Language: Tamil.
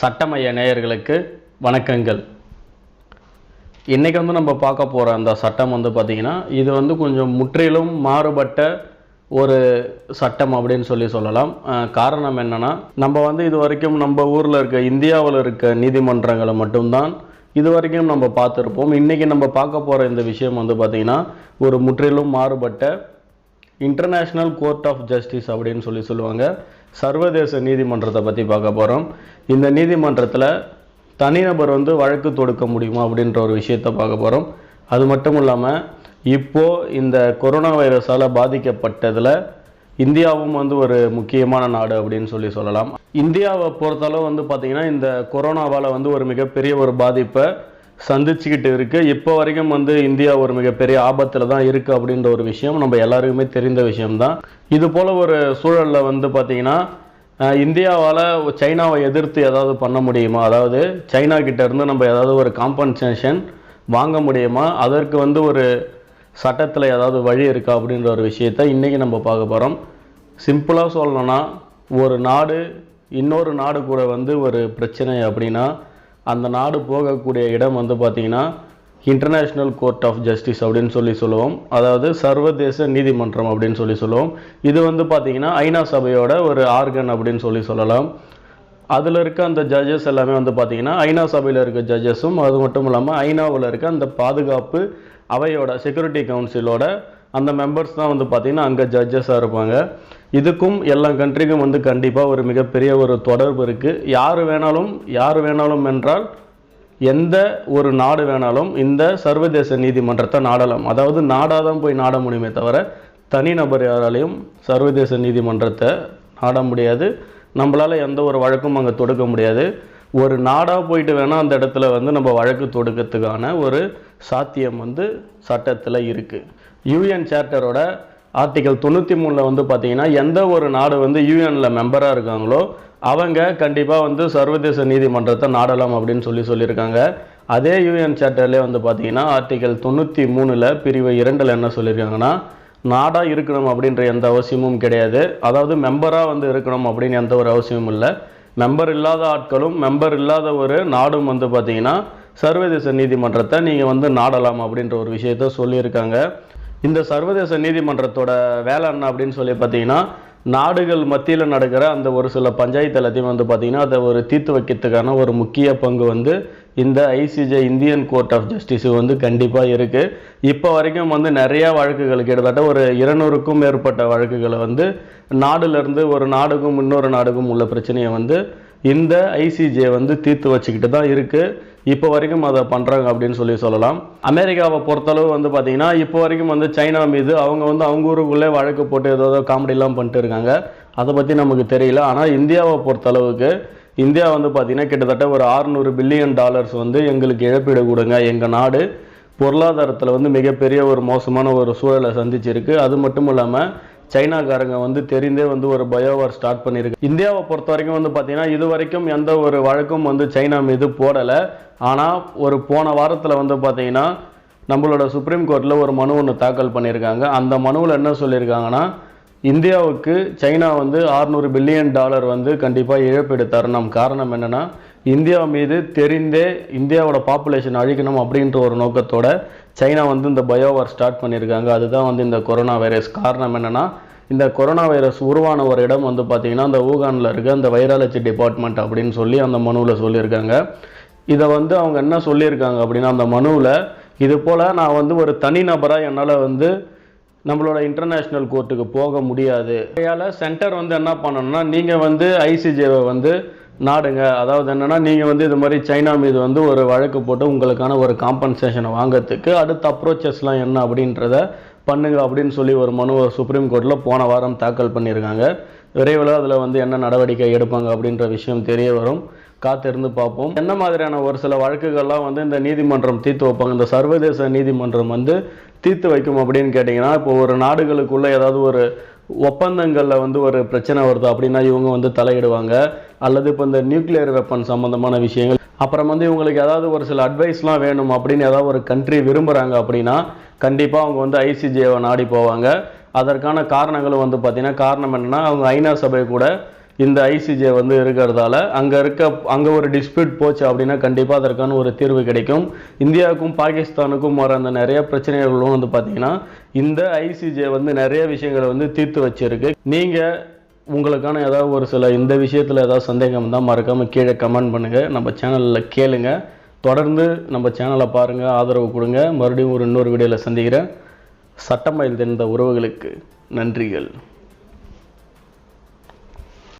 சட்டமைய நேயர்களுக்கு வணக்கங்கள். இன்றைக்கி வந்து நம்ம பார்க்க போகிற அந்த சட்டம் வந்து பார்த்திங்கன்னா இது வந்து கொஞ்சம் முற்றிலும் மாறுபட்ட ஒரு சட்டம் அப்படின்னு சொல்லி சொல்லலாம். காரணம் என்னன்னா நம்ம வந்து இது வரைக்கும் நம்ம ஊரில் இருக்க இந்தியாவில் இருக்க நீதிமன்றங்களை மட்டும்தான் இது வரைக்கும் நம்ம பார்த்துருப்போம். இன்றைக்கி நம்ம பார்க்க போகிற இந்த விஷயம் வந்து பார்த்திங்கன்னா ஒரு முற்றிலும் மாறுபட்ட இன்டர்நேஷ்னல் கோர்ட் ஆஃப் ஜஸ்டிஸ் அப்படின்னு சொல்லி சொல்லுவாங்க. சர்வதேச நீதிமன்றத்தை பற்றி பார்க்க போகிறோம் இந்த நீதிமன்றத்தில் தனிநபர் வந்து வழக்கு தொடுக்க முடியுமா அப்படின்ற ஒரு விஷயத்தை பார்க்க போகிறோம் அது மட்டும் இல்லாமல் இப்போது இந்த கொரோனா வைரஸால் பாதிக்கப்பட்டதில் இந்தியாவும் வந்து ஒரு முக்கியமான நாடு அப்படின்னு சொல்லி சொல்லலாம். இந்தியாவை பொறுத்தளவு வந்து பார்த்திங்கன்னா இந்த கொரோனாவால் வந்து ஒரு மிகப்பெரிய ஒரு பாதிப்பை சந்திச்சுக்கிட்டு இருக்கு. இப்போ வரைக்கும் வந்து இந்தியா ஒரு மிகப்பெரிய ஆபத்தில் தான் இருக்குது அப்படின்ற ஒரு விஷயம் நம்ம எல்லாருக்குமே தெரிந்த விஷயம்தான். இது போல் ஒரு சூழலில் வந்து பார்த்திங்கன்னா இந்தியாவால் சைனாவை எதிர்த்து ஏதாவது பண்ண முடியுமா? அதாவது சைனா கிட்டேருந்து நம்ம ஏதாவது ஒரு காம்பன்சேஷன் வாங்க முடியுமா? அதற்கு வந்து ஒரு சட்டத்தில் ஏதாவது வழி இருக்கா அப்படின்ற ஒரு விஷயத்தை இன்றைக்கி நம்ம பார்க்க போகிறோம் சிம்பிளாக சொல்லணும்னா ஒரு நாடு இன்னொரு நாடு கூட வந்து ஒரு பிரச்சனை அப்படின்னா அந்த நாடு போகக்கூடிய இடம் வந்து பார்த்திங்கன்னா இன்டர்நேஷ்னல் கோர்ட் ஆஃப் ஜஸ்டிஸ் அப்படின்னு சொல்லி சொல்லுவோம். அதாவது சர்வதேச நீதிமன்றம் அப்படின்னு சொல்லி சொல்லுவோம். இது வந்து பார்த்திங்கன்னா ஐநா சபையோட ஒரு ஆர்கன் அப்படின்னு சொல்லி சொல்லலாம். அதில் இருக்க அந்த ஜட்ஜஸ் எல்லாமே வந்து பார்த்திங்கன்னா ஐநா சபையில் இருக்க ஜட்ஜஸும் அது மட்டும் இல்லாமல் ஐநாவில் இருக்க அந்த பாதுகாப்பு அவையோட செக்யூரிட்டி கவுன்சிலோட அந்த மெம்பர்ஸ் தான் வந்து பார்த்திங்கன்னா அங்கே ஜட்ஜஸாக இருப்பாங்க. இதுக்கும் எல்லா கண்ட்ரிக்கும் வந்து கண்டிப்பாக ஒரு மிகப்பெரிய ஒரு தொடர்பு இருக்குது யார் வேணாலும் யார் வேணாலும் என்றால் எந்த ஒரு நாடு வேணாலும் இந்த சர்வதேச நீதிமன்றத்தை நாடலாம். அதாவது நாடாக தான் போய் நாட முடியுமே தவிர தனிநபர் யாராலையும் சர்வதேச நீதிமன்றத்தை நாட முடியாது. நம்மளால் எந்த ஒரு வழக்கும் அங்கே தொடுக்க முடியாது. ஒரு நாடாக போயிட்டு வேணால் அந்த இடத்துல வந்து நம்ம வழக்கு தொடுக்கிறதுக்கான ஒரு சாத்தியம் வந்து சட்டத்தில் இருக்குது யூஎன் சார்ட்டரோட ஆர்டிக்கல் தொண்ணூற்றி மூணில் வந்து பார்த்தீங்கன்னா எந்த ஒரு நாடு வந்து யூஎனில் மெம்பராக இருக்காங்களோ அவங்க கண்டிப்பாக வந்து சர்வதேச நீதிமன்றத்தை நாடலாம் அப்படின்னு சொல்லி சொல்லியிருக்காங்க. அதே யூஎன் சார்ட்டர்லேயே வந்து பார்த்தீங்கன்னா ஆர்டிக்கல் தொண்ணூற்றி மூணில் பிரிவு இரண்டில் என்ன சொல்லியிருக்காங்கன்னா நாடாக இருக்கணும் அப்படின்ற எந்த அவசியமும் கிடையாது. அதாவது மெம்பராக வந்து இருக்கணும் அப்படின்னு எந்த ஒரு அவசியமும் இல்லை. மெம்பர் இல்லாத ஆட்களும் மெம்பர் இல்லாத ஒரு நாடும் வந்து பார்த்தீங்கன்னா சர்வதேச நீதிமன்றத்தை நீங்கள் வந்து நாடலாம் அப்படின்ற ஒரு விஷயத்த சொல்லியிருக்காங்க. இந்த சர்வதேச நீதிமன்றத்தோட வேலை என்ன அப்படின்னு சொல்லி பார்த்தீங்கன்னா நாடுகள் மத்தியில் நடக்கிற அந்த ஒரு சில பஞ்சாயத்து எல்லாத்தையும் வந்து பார்த்திங்கன்னா அதை ஒரு தீர்த்து வைக்கிறதுக்கான ஒரு முக்கிய பங்கு வந்து இந்த ICJ Indian court of justice வந்து கண்டிப்பாக இருக்குது இப்போ வரைக்கும் வந்து நிறையா வழக்குகள் கிட்டத்தட்ட ஒரு இருநூறுக்கும் மேற்பட்ட வழக்குகளை வந்து நாடுலேருந்து ஒரு நாடுக்கும் இன்னொரு நாடுக்கும் உள்ள பிரச்சனையை வந்து இந்த ஐசிஜே வந்து தீர்த்து வச்சுக்கிட்டு தான் இருக்குது இப்போ வரைக்கும் அதை பண்ணுறாங்க அப்படின்னு சொல்லி சொல்லலாம். அமெரிக்காவை பொறுத்தளவு வந்து பார்த்திங்கன்னா இப்போ வரைக்கும் வந்து சைனா மீது அவங்க வந்து அவங்க ஊருக்குள்ளே வழக்கு போட்டு ஏதோ காமெடிலாம் பண்ணிட்டு இருக்காங்க. அதை பற்றி நமக்கு தெரியல. ஆனால் இந்தியாவை பொறுத்தளவுக்கு இந்தியா வந்து பார்த்திங்கன்னா கிட்டத்தட்ட ஒரு 600 பில்லியன் டாலர்ஸ் வந்து எங்களுக்கு இழப்பீடு கொடுங்க. எங்கள் நாடு பொருளாதாரத்தில் வந்து மிகப்பெரிய ஒரு மோசமான ஒரு சூழலை சந்திச்சிருக்கு. அது மட்டும் இல்லாமல் சைனாக்காரங்க வந்து தெரிந்தே வந்து ஒரு பயோவார் ஸ்டார்ட் பண்ணியிருக்கு இந்தியாவை பொறுத்த வரைக்கும் வந்து பார்த்தீங்கன்னா இது வரைக்கும் எந்த ஒரு வழக்கும் வந்து சைனா மீது போடலை. ஆனால் ஒரு போன வாரத்தில் வந்து பார்த்தீங்கன்னா நம்மளோட சுப்ரீம் கோர்ட்டில் ஒரு மனு ஒன்று தாக்கல் பண்ணியிருக்காங்க. அந்த மனுவில் என்ன சொல்லியிருக்காங்கன்னா இந்தியாவுக்கு சைனா வந்து 600 பில்லியன் டாலர் வந்து கண்டிப்பாக இழப்பீடு தரணும். காரணம் என்னென்னா இந்தியா மீது தெரிந்தே இந்தியாவோட பாப்புலேஷன் அழிக்கணும் அப்படின்ற ஒரு நோக்கத்தோட சைனா வந்து இந்த பயோவார் ஸ்டார்ட் பண்ணியிருக்காங்க. அதுதான் வந்து இந்த கொரோனா வைரஸ் காரணம் என்னென்னா இந்த கொரோனா வைரஸ் உருவான ஒரு இடம் வந்து பார்த்திங்கன்னா அந்த ஊகானில் இருக்க அந்த வைராலஜி டிபார்ட்மெண்ட் அப்படின்னு சொல்லி அந்த மனுவில் சொல்லியிருக்காங்க. இதை வந்து அவங்க என்ன சொல்லியிருக்காங்க அப்படின்னா அந்த மனுவில் இது போல் நான் வந்து ஒரு தனிநபராக என்னால் வந்து நம்மளோட இன்டர்நேஷ்னல் கோர்ட்டுக்கு போக முடியாது. அதையால் சென்டர் வந்து என்ன பண்ணணும்னா நீங்கள் வந்து ஐசிஜேவை வந்து நாடுங்க. அதாவது என்னென்னா நீங்கள் வந்து இது மாதிரி சைனா மீது வந்து ஒரு வழக்கு போட்டு உங்களுக்கான ஒரு காம்பன்சேஷனை வாங்கிறதுக்கு அடுத்த அப்ரோச்சஸ்லாம் என்ன அப்படின்றத பண்ணுங்க அப்படின்னு சொல்லி ஒரு மனுவை சுப்ரீம் கோர்ட்டில் போன வாரம் தாக்கல் பண்ணியிருக்காங்க. விரைவில் அதில் வந்து என்ன நடவடிக்கை எடுப்பாங்க அப்படின்ற விஷயம் தெரிய வரும். காத்திருந்து பார்ப்போம். என்ன மாதிரியான ஒரு சில வழக்குகள்லாம் வந்து இந்த நீதிமன்றம் தீர்த்து வைப்பாங்க? இந்த சர்வதேச நீதிமன்றம் வந்து தீர்த்து வைக்கும் அப்படின்னு கேட்டிங்கன்னா இப்போ ஒரு நாடுகளுக்குள்ளே ஏதாவது ஒரு ஒப்பந்தங்களில் வந்து ஒரு பிரச்சனை வருது அப்படின்னா இவங்க வந்து தலையிடுவாங்க. அல்லது இப்போ இந்த நியூக்ளியர் வெப்பன் சம்மந்தமான விஷயங்கள். அப்புறம் வந்து இவங்களுக்கு ஏதாவது ஒரு சில அட்வைஸ்லாம் வேணும் அப்படின்னு ஏதாவது ஒரு கண்ட்ரி விரும்புகிறாங்க அப்படின்னா கண்டிப்பாக அவங்க வந்து ஐசிஜேவை நாடி போவாங்க. அதற்கான காரணங்களும் வந்து பார்த்திங்கன்னா காரணம் என்னென்னா அவங்க ஐநா சபை கூட இந்த ஐசிஜே வந்து இருக்கிறதால அங்கே இருக்க அங்கே ஒரு டிஸ்பியூட் போச்சு அப்படின்னா கண்டிப்பாக அதற்கான ஒரு தீர்வு கிடைக்கும். இந்தியாவுக்கும் பாகிஸ்தானுக்கும் வர அந்த நிறைய பிரச்சனைகளும் வந்து பார்த்தீங்கன்னா இந்த ஐசிஜே வந்து நிறைய விஷயங்களை வந்து தீர்த்து வச்சிருக்கு. நீங்கள் உங்களுக்கான ஏதாவது ஒரு சில இந்த விஷயத்தில் ஏதாவது சந்தேகம் இருந்தால் மறக்காமல் கீழே கமெண்ட் பண்ணுங்கள் நம்ம சேனலில் கேளுங்க. தொடர்ந்து நம்ம சேனலை பாருங்கள் ஆதரவு கொடுங்க. மறுபடியும் ஒரு இன்னொரு வீடியோவில் சந்திக்கிறேன். சட்டமயில் தெரிந்த உறவுகளுக்கு நன்றிகள்.